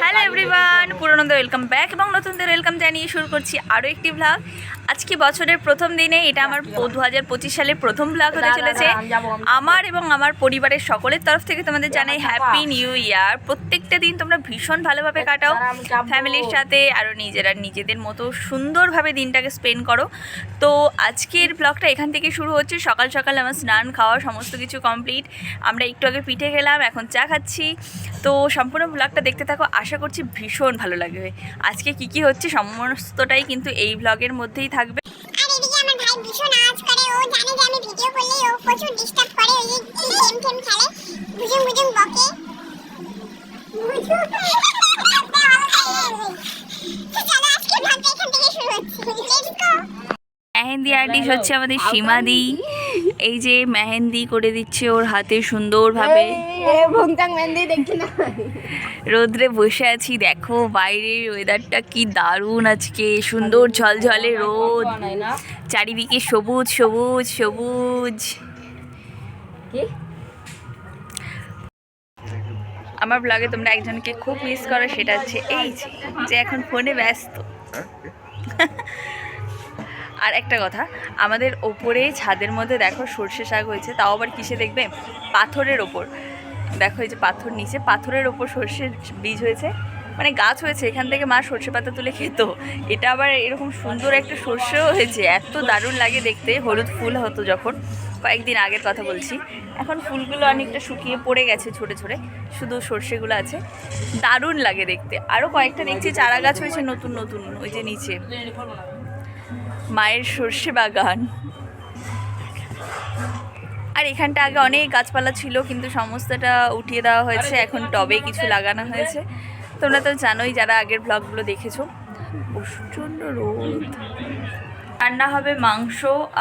Hello everyone পুরোনোদের welcome back এবং নতুনদের ওয়েলকাম জানিয়ে শুরু করছি আরও একটি ভ্লগ আজকে বছরের প্রথম দিনে এটা আমার দু হাজার পঁচিশ সালের প্রথম ভ্লগ হতে চলেছে। আমার এবং আমার পরিবারের সকলের তরফ থেকে তোমাদের জানাই হ্যাপি নিউ ইয়ার প্রত্যেকটা দিন তোমরা ভীষণ ভালোভাবে কাটাও। ফ্যামিলির সাথে আরও নিজেরা নিজেদের মতো সুন্দরভাবে দিনটাকে স্পেন্ড করো। তো আজকের ব্লগটা এখান থেকে শুরু হচ্ছে। সকাল সকাল আমার স্নান খাওয়া সমস্ত কিছু কমপ্লিট আমরা একটু আগে পিঠে খেলাম এখন চা খাচ্ছি। তো সম্পূর্ণ ব্লগটা দেখতে থাকো, আশা করছি ভীষণ ভালো লাগবে। আজকে কি কি হচ্ছে সমস্তটাই কিন্তু এই ব্লগের মধ্যেই থাকবে। আমি ব্লগটা মেহেন্দি আর্টিস্ট হচ্ছে আমাদের সীমাদি। এই যে মেহেন্দি করে দিচ্ছে ওর হাতে সুন্দরভাবে। রোদ্রে বসে আছি দেখো বাইরের ওয়েদারটা কি দারুণ আজকে। সুন্দর ঝলঝলে রোদ। চারিদিকে সবুজ সবুজ সবুজ। আমার ব্লগে তোমরা একজনকে খুব মিস করো সেটা হচ্ছে এই যে, যে এখন ফোনে ব্যস্ত। আর একটা কথা, আমাদের ওপরে ছাদের মধ্যে দেখো সর্ষে শাক হয়েছে, তাও আবার কিসে দেখবে? পাথরের ওপর। দেখো এই যে পাথর নিচে, পাথরের ওপর সর্ষের বীজ হয়েছে। মানে গাছ হয়েছে, এখান থেকে মা সর্ষে পাতা তুলে খেত। এটা আবার এরকম সুন্দর একটা সর্ষেও হয়েছে, এত দারুণ লাগে দেখতে। হলুদ ফুল হতো যখন, কয়েকদিন আগের কথা বলছি। এখন ফুলগুলো অনেকটা শুকিয়ে পড়ে গেছে ছোটে ছোটে, শুধু সর্ষেগুলো আছে। দারুণ লাগে দেখতে। আরও কয়েকটা দেখছি চারা গাছ হয়েছে নতুন নতুন, ওই যে নিচে। মায়ের সর্ষে বাগান। আর এখানটা আগে অনেক গাছপালা ছিল, কিন্তু সমস্তটা উঠিয়ে দেওয়া হয়েছে। এখন টবে কিছু লাগানো হয়েছে। তোমরা তো জানোই যারা আগের ব্লগগুলো দেখেছ। প্রচণ্ড রোদ। রান্না হবে মাংস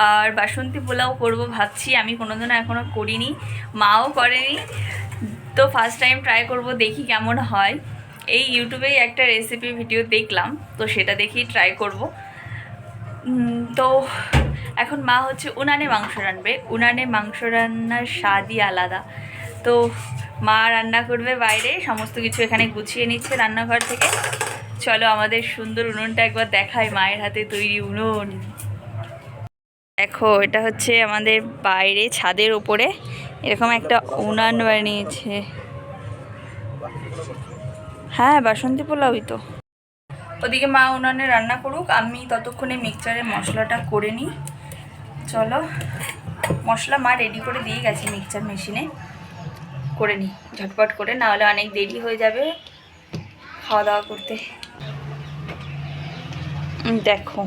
আর বাসন্তী পোলাও করব ভাবছি। আমি কোনোদিনও এখনও করিনি, মাও করেনি। তো ফার্স্ট টাইম ট্রাই করব, দেখি কেমন হয়। এই ইউটিউবেই একটা রেসিপি ভিডিও দেখলাম, তো সেটা দেখেই ট্রাই করব। তো এখন মা হচ্ছে উনানে মাংস রান্নবে উনানে মাংস রান্নার স্বাদই আলাদা। তো মা রান্না করবে বাইরে, সমস্ত কিছু এখানে গুছিয়ে নিচ্ছে রান্নাঘর থেকে। চলো আমাদের সুন্দর উনুনটা একবার দেখায় মায়ের হাতে তৈরি উনুন। দেখো, এটা হচ্ছে আমাদের বাইরে ছাদের ওপরে এরকম একটা উনান বানিয়েছে। হ্যাঁ বাসন্তী পোলাওই তো। ওদিকে মা উনানে রান্না করুক, আমি ততক্ষণে মিক্সচারে মশলাটা করে নিই। চলো, মশলা মা রেডি করে দিয়ে গেছে মিক্সচার মেশিনে করে নিই, ঝটপট করে না হলে অনেক দেরি হয়ে যাবে খাওয়া দাওয়া করতে। দেখো,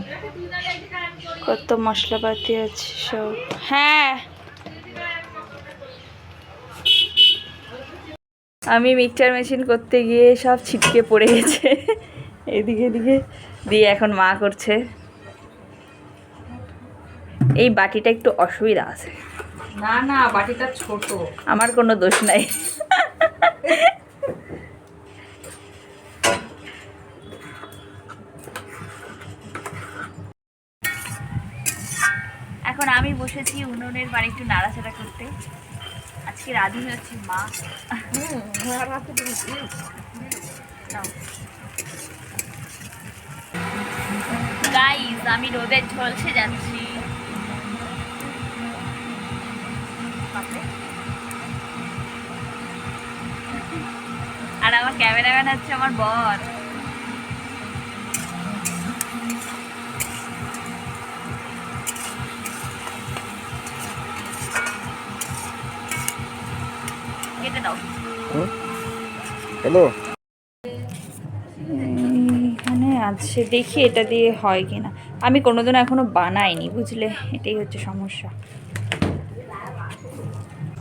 কত মশলাপাতি আছে সব। হ্যাঁ। আমি মিক্সচার মেশিন করতে গিয়ে সব ছিটকে পড়ে গেছে। এদিকে এদিকে। দিয়ে এখন মা করছে। এই বাটিটা একটু অসুবিধা আছে। না না বাটিটা ছোট। আমার কোনো দোষ নাই। এখন আমি বসেছি উনুনের বাড়ি একটু নাড়াচাড়া করতে। আজকে রাধুনি হচ্ছে মা। গাইজ আমি রোদের ঝলসে যাচ্ছি। আর আমার ক্যামেরাম্যান হচ্ছে আমার বর। কেটে দাও। হ্যালো? আছে দেখি এটা দিয়ে হয় কি না আমি কোনোদিন এখনও বানাইনি, বুঝলে? এটাই হচ্ছে সমস্যা।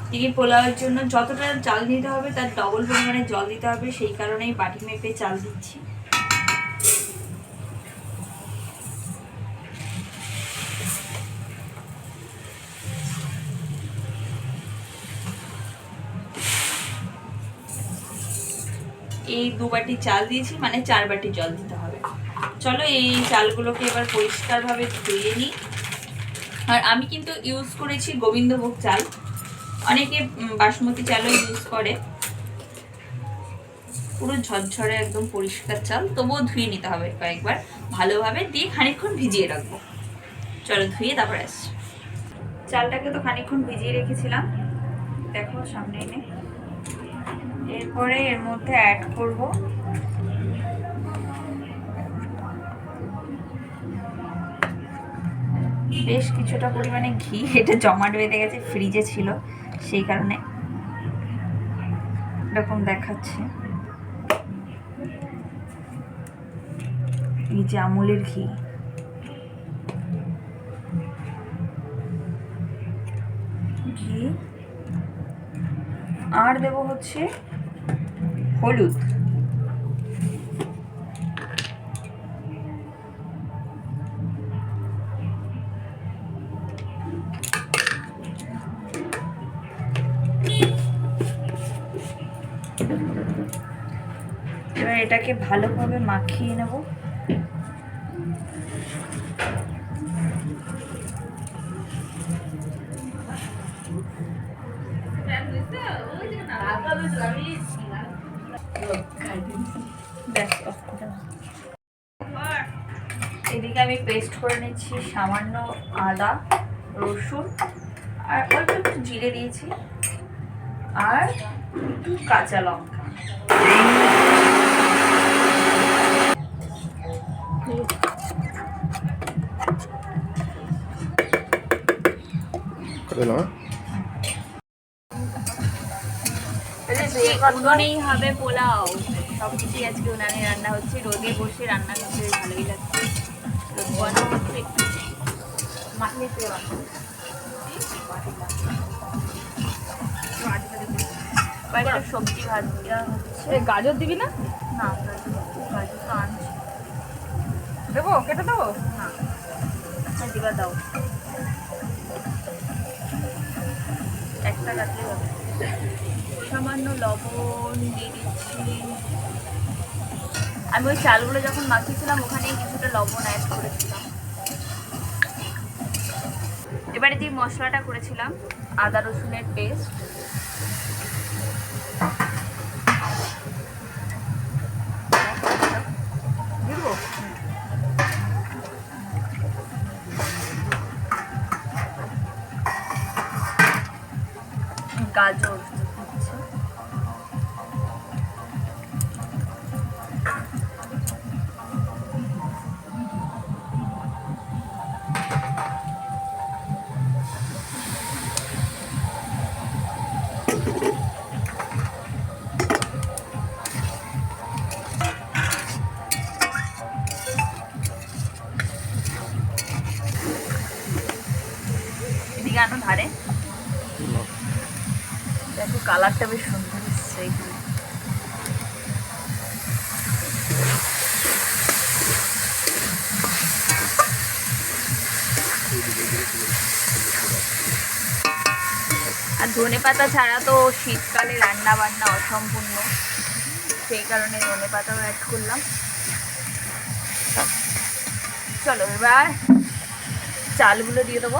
চিকেন পোলাওয়ের জন্য যতটা চাল দিতে হবে, তার ডবল পরিমাণে জল দিতে হবে, সেই কারণেই বাটি মেপে চাল দিচ্ছি। এই দু বাটি চাল দিয়েছি মানে চার বাটি জল দিতে চলো এই চালগুলোকে এবার পরিষ্কারভাবে ধুয়ে নিই। আর আমি কিন্তু ইউজ করেছি গোবিন্দভোগ চাল। অনেকে বাসমতি চালও ইউজ করে। পুরো ঝরঝরে একদম পরিষ্কার চাল। তবুও ধুয়ে নিতে হবে কয়েকবার। ভালোভাবে দিয়ে খানিকক্ষণ ভিজিয়ে রাখব। চলো ধুয়ে তারপর আসছি। চালটাকে তো খানিকক্ষণ ভিজিয়ে রেখেছিলাম। দেখো সামনে এনে। এরপরে এর মধ্যে অ্যাড করব বেশ কিছুটা পরিমাণে ঘি এটা জমাট বেঁধে গেছে ফ্রিজে ছিল, সেই কারণে এরকম দেখাচ্ছে। এই যে আমুলের ঘি। ঘি। আর দেব হচ্ছে হলুদ। এটাকে ভালোভাবে মাখিয়ে নেব। এদিকে আমি পেস্ট করে নিচ্ছি সামান্য আদা, রসুন, আর অল্প একটু জিরে দিয়েছি, আর একটু কাঁচা লঙ্কা উনুনেই হবে পোলাও। সব কিছুই আজকে উনানে রান্না হচ্ছে রোদে বসে রান্না করতে ভালোই লাগছে। রোদ পোহানো হচ্ছে। কয়েকটা সবজি ভাজা হচ্ছে। গাজর দিবি না? না গাজর তো আনছি। দেবো? কেটে দেবো? না দিবা দাও। একটা কাটলে হবে। সামান্য লবণ দিয়ে দিচ্ছি। আমি ওই চালগুলো যখন মাখিয়েছিলাম, ওখানেই কিছুটা লবণ অ্যাড করেছিলাম। এবারে যে মশলাটা করেছিলাম, আদা রসুনের পেস্ট গাজর। আনো ধারে। দেখো কালারটা বেশ সুন্দর আর ধনে পাতা ছাড়া তো শীতকালে রান্না বান্না অসম্পূর্ণ। সেই কারণে ধনে পাতাও অ্যাড করলাম। চলো এবার চালগুলো দিয়ে দেবো।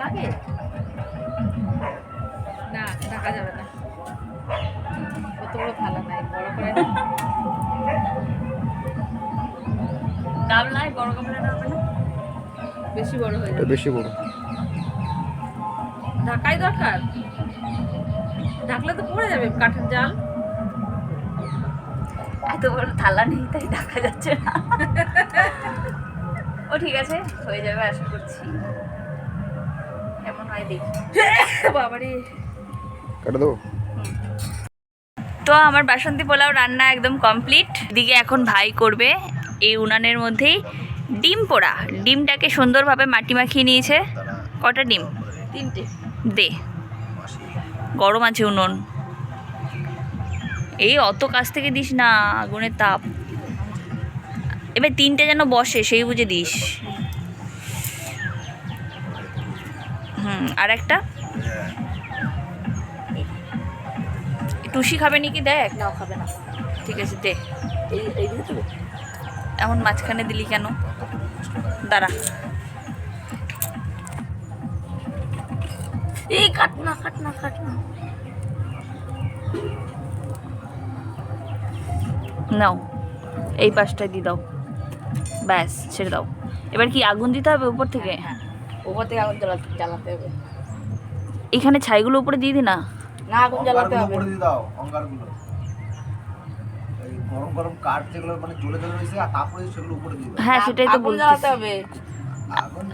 লাগে? না ঢাকা যাবে না। কত বড় থালা নাই বড় করে। গামলায় বড় না বেশি বড় হয়ে যাবে। বেশি বড়। ঢাকাই দরকার? ঢাকলে তো পড়ে যাবে কাঠের জাল। এত বড় থালা নেই তাই যাচ্ছে না। ও ঠিক আছে হয়ে যাবে আশা করছি। কেমন দেখি। বাবারে। কেটে দেবো? তো আমার বাসন্তী পোলাও রান্না একদম কমপ্লিট। দিকে এখন ভাই করবে এই উনানের মধ্যেই ডিম পোড়া। ডিমটাকে সুন্দরভাবে মাটি মাখিয়ে নিয়েছে। কটা ডিম? তিনটে। দে। গরম আছে উনুন। এই অত কাছ থেকে দিস না আগুনের তাপ। এবার তিনটে যেন বসে সেই বুঝে দিস। হুম আর একটা টুসি খাবে নাকি দেখ? নাও খাবে না। ঠিক আছে দে। এমন মাঝখানে দিলি কেন? দাঁড়া। এই কাট না কাট না কাট না। নাও এই পাশটায় দিয়ে দাও। ব্যাস ছেড়ে দাও। এবার কি আগুন দিতে হবে উপর থেকে? উপর থেকে আগুন জ্বালাতে জ্বালাতে হবে। এখানে ছাইগুলো উপরে দিয়ে দি না না আগুন জ্বালাতে হবে। করে দিয়ে দাও অঙ্গারগুলো। এই গরম গরম কাঠ যেগুলো মানে জ্বলে জ্বলে রয়েছে আর তারপরে সেগুলো উপরে দিয়ে দাও। হ্যাঁ সেটাই তো আগুন জ্বালাতে হবে। আগুন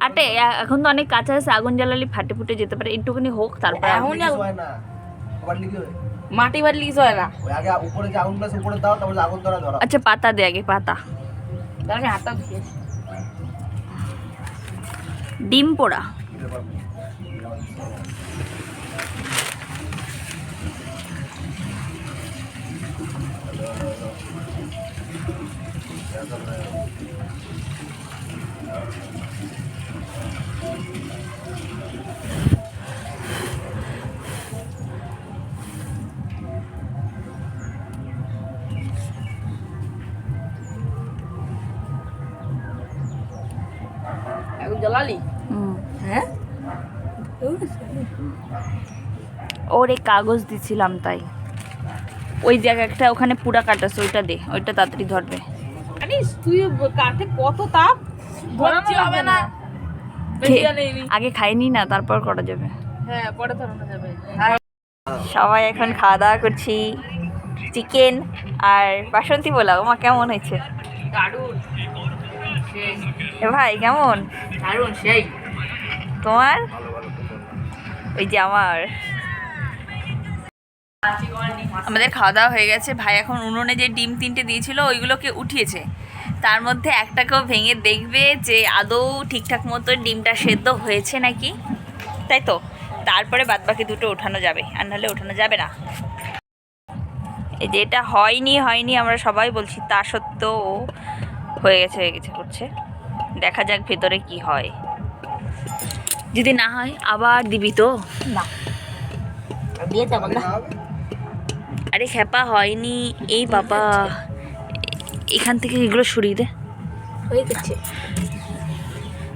আটে এখন তো অনেক কাঁচা আছে আগুন জ্বালালে ফাটে ফুটে যেতে পারে। একটুখানি হোক তারপর এখন- হয় না। মাটি বাড়লি কিছু হয় না। আগে উপরে যে আছে উপরে দাও তারপরে আগুন ধরা ধরা। আচ্ছা পাতা দে আগে পাতা। তার আমি হাতটা ধুয়ে। আসি। ডিম পোড়া ওরে কাগজ দিছিলাম তাই। ওই জায়গাটা ওখানে পুরা কাটাছে ওইটা দে ওইটা তাড়াতাড়ি ধরবে। জানিস তুই কাঠে কত তাপ? ধরানো হবে না। আগে খাইনি না তারপর করা যাবে। হ্যাঁ পরে ধরানো যাবে। সবাই এখন খাওয়া দাওয়া করছি। চিকেন আর বাসন্তী পোলাও মা কেমন হয়েছে? ভাই কেমন? দারুণ সেই। তোমার? ওই যে আমার। আমাদের খাওয়া দাওয়া হয়ে গেছে। ভাই এখন উনুনে যে ডিম তিনটে দিয়েছিল ওইগুলোকে উঠিয়েছে। তার মধ্যে একটাকেও ভেঙে দেখবে যে আদৌ ঠিকঠাক মতো ডিমটা সেদ্ধ হয়েছে নাকি। তাই তো? তারপরে বাদবাকি দুটো ওঠানো যাবে আর নাহলে ওঠানো যাবে না। এই যে এটা হয়নি হয়নি আমরা সবাই বলছি তা সত্ত্বেও হয়ে গেছে হয়ে গেছে করছে। দেখা যাক ভেতরে কি হয়। যদি না হয় আবার দিবি তো? না। দিয়ে যাব না। আরে খেপা হয়নি। এই বাবা। এখান থেকে এগুলো সরিয়ে দে। হয়ে গেছে।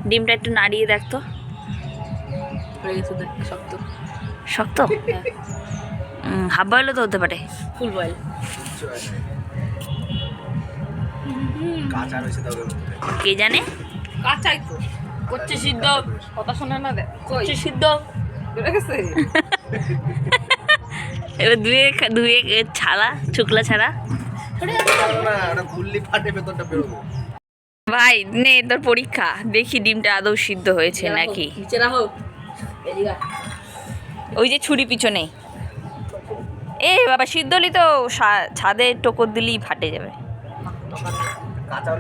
ডিমটা একটু নাড়িয়ে দেখ তো। হয়ে গেছে দেখ শক্ত। শক্ত? হাফ বয়েলও তো হতে পারে। ফুল বয়েল। কে জানে? কাঁচাই তো। করছে সিদ্ধ। কথা শোনে না দেখ করছে সিদ্ধ। বেড়ে গেছে? এবার ধুয়ে ধুয়ে ছাড়া শুকলা ছাড়া। ভাই নে তোর পরীক্ষা। দেখি ডিমটা আদৌ সিদ্ধ হয়েছে নাকি। ওই যে ছুরি পিছনে। এ বাবা সিদ্ধ হলি তো ছাদে টোকর দিলেই ফাটে যাবে। কাঁচা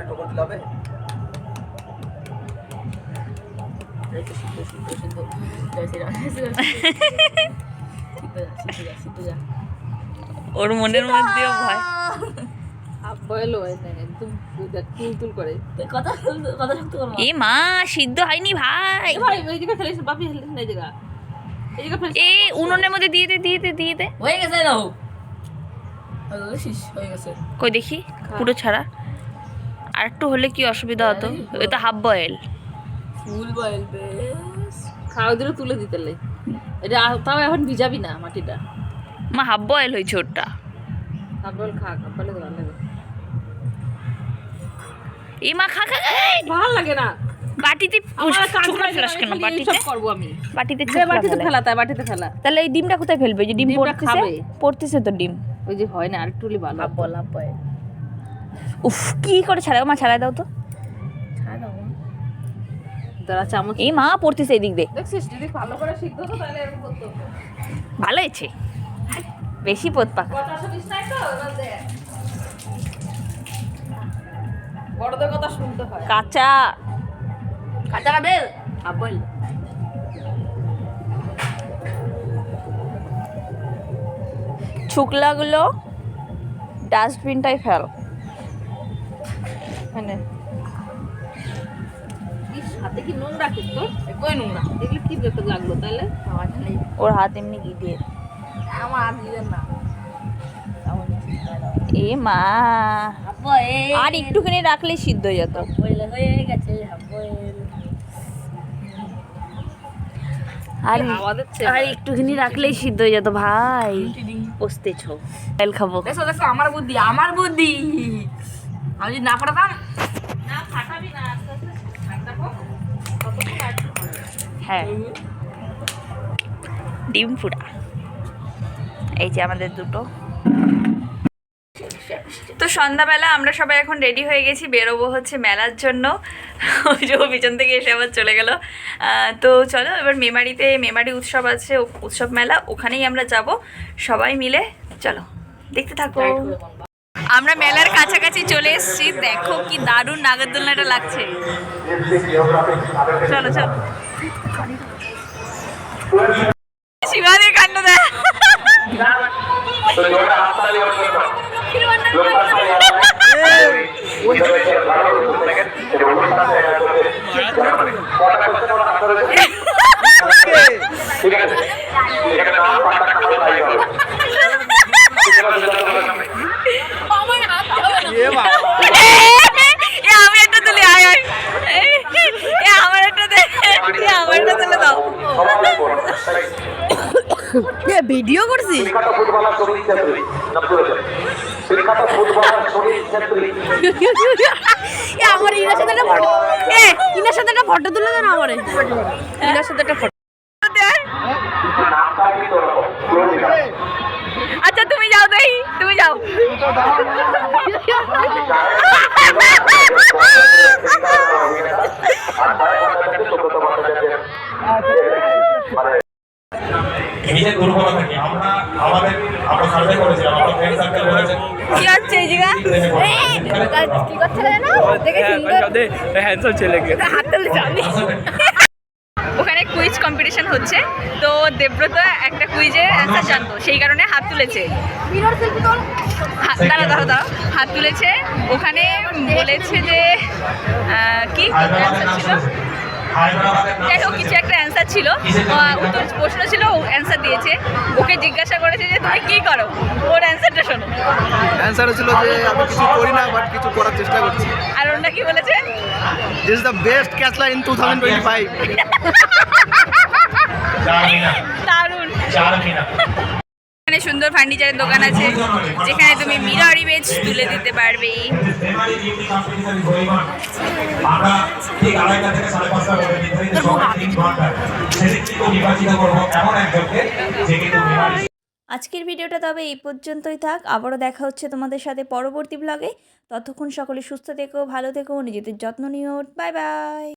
ওর মনের মধ্যেও ভয় এ মা সিদ্ধ হয়নি ভাই এ উনুনের মধ্যে দিয়ে দে দিয়ে দে দিয়ে দে হয়ে গেছে না হয়ে গেছে কই দেখি পুরো ছাড়া আর একটু হলে কি অসুবিধা হতো এটা হাফ বয়েল ফুল বয়েল বেশ খাওয়া দিলে তুলে দিতে লাই এটা তাও এখন ভিজাবি না মাটিটা। মা হাফ বয়েল হয়েছে ওরটা। খা ভালো লাগে। এই মা খা খা ভালো লাগে না। বাটিতে না, ফেলাস কেন? বাটিতে? করব আমি। বাটিতে বাটিতে ফেলে। তাই বাটিতে ফেলা। তাহলে এই ডিমটা কোথায় ফেলবে? যে ডিম পড়তেছে। পড়তেছে তো ডিম। ওই যে হয় না আরেকটু হলে ভালো বল বয়েল উফ কি করে ছাড়াও? মা ছাড়াই দাও তো। দাঁড়া চামচ এই মা পড়তেছে এদিক দে। দেখছিস যদি ভালো করে সিদ্ধ হতো তাহলে এরকম করতো ভালো হয়েছে। বেশি পোত পাক। দেখ বড়দের কথা শুনতে হয়। কাঁচা। কাঁচাটা বেল হাফ বয়েল শুকলাগুলো ডাস্টবিনটাই ফেল। মানে হাতে কি নোংরা কিন্তু কই নোংরা? দেখলে কি লাগল তাহলে? ওর হাত এমনি কি দিয়ে আমার হাত না। এ মা। আর একটুখানি রাখলেই সিদ্ধ হয়ে যেত। আর আর একটুখানি রাখলেই সিদ্ধ হয়ে যেত ভাই। পোস্তেছো তেল খাব। দেখো দেখো আমার বুদ্ধি আমার বুদ্ধি। আমি যদি না ফাটাতাম না হ্যাঁ। ডিম ফুটা। এই যে আমাদের দুটো। তো সন্ধ্যাবেলা আমরা সবাই এখন রেডি হয়ে গেছি, বেরোবো হচ্ছে মেলার জন্য। ওই যে পিছন থেকে এসে আবার চলে গেল। তো চলো এবার মেমারিতে মেমারি উৎসব আছে, উৎসব মেলা, ওখানেই আমরা যাব। সবাই মিলে, চলো, দেখতে থাকো। আমরা মেলার কাছাকাছি চলে এসেছি। দেখো কি দারুণ নাগরদোলনাটা লাগছে। চলো চলো শিবাদের কাণ্ড দেখ এ আমি একটা তুলি আয় আয় এ আমার একটা দে এ আমার একটা তুলে দাও ভিডিও করছিস বিখ্যাত ফুটবলার সুনীল ছেত্রী বিখ্যাত ফুটবলার সুনীল ছেত্রী এ আমার ইনার সাথে একটা ফটো এ ইনার সাথে একটা ফটো তুলে দাও না আমার। ইনার সাথে একটা ফটো নামটা কি তোর আচ্ছা তুমি যাও দেই তুমি যাও আর তার কথা সুব্রত ভট্টাচার্যের মানে নিজের দুর্বলতা থাকি। আমরা আমাদের আমরা সার্ভে করেছিলাম আমরা ফ্রেন্ড সার্কেল রয়েছে কি হচ্ছে এই জায়গা? কি করছে? জানো? দেখে হ্যান্ডসাম ছেলেকে হাত তুলে যাবি ওখানে কুইজ কম্পিটিশন হচ্ছে। তো দেব্রত একটা কুইজে অ্যান্সার জানতো সেই কারণে হাত তুলেছে। হাত- দাঁড়া দাঁড়া দাঁড়া হাত তুলেছে। ওখানে বলেছে যে কি? অ্যান্সার ছিল। যাই হোক কিছু একটা অ্যান্সার ছিল। উত্তর প্রশ্ন ছিল ও অ্যান্সার দিয়েছে। ওকে জিজ্ঞাসা করেছে যে তুমি কি করো? ওর অ্যান্সারটা শোনো। অ্যান্সার ছিল যে আমি কিছু করি না বাট কিছু করার চেষ্টা করছি। আর ওটা কি বলেছে? This is the best catchline in two thousand twenty five দারুণ। এখানে সুন্দর ফার্নিচারের দোকান আছে, যেখানে তুমি মিরর ইমেজ তুলে দিতে পারবে। আজকের ভিডিওটা তবে এই পর্যন্তই থাক। আবারও দেখা হচ্ছে তোমাদের সাথে পরবর্তী ব্লগে ততক্ষণ সকলে সুস্থ থেকো, ভালো থেকো, নিজেদের যত্ন নিও। Bye bye